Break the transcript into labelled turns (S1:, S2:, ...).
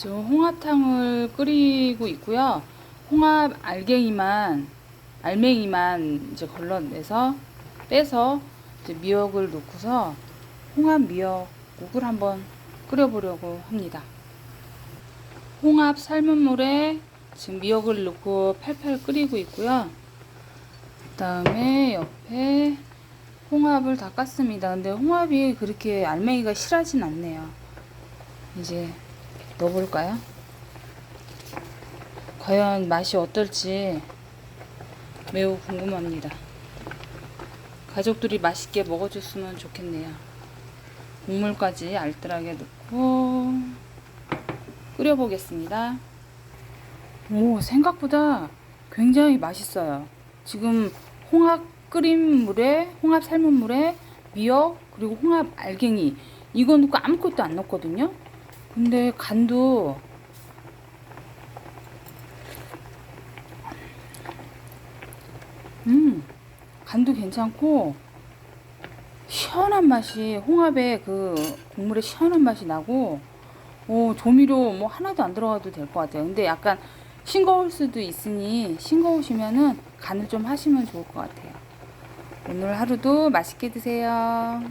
S1: 지금 홍합탕을 끓이고 있고요. 홍합 알갱이만 알맹이만 이제 걸러내서 빼서 이제 미역을 넣고서 홍합 미역국을 한번 끓여보려고 합니다. 홍합 삶은 물에 지금 미역을 넣고 팔팔 끓이고 있고요. 그다음에 옆에 홍합을 다 깠습니다. 근데 홍합이 그렇게 알맹이가 실하진 않네요. 이제 넣어볼까요? 과연 맛이 어떨지 매우 궁금합니다. 가족들이 맛있게 먹어줬으면 좋겠네요. 국물까지 알뜰하게 넣고 끓여보겠습니다. 오, 생각보다 굉장히 맛있어요. 지금 홍합 끓인 물에, 홍합 삶은 물에 미역, 그리고 홍합 알갱이 이거 넣고 아무것도 안 넣었거든요. 근데 간도 음, 간도 괜찮고 시원한 맛이 홍합의 그 국물의 시원한 맛이 나고 오, 조미료 뭐 하나도 안 들어가도 될 것 같아요. 근데 약간 싱거울 수도 있으니 싱거우시면은 간을 좀 하시면 좋을 것 같아요. 오늘 하루도 맛있게 드세요.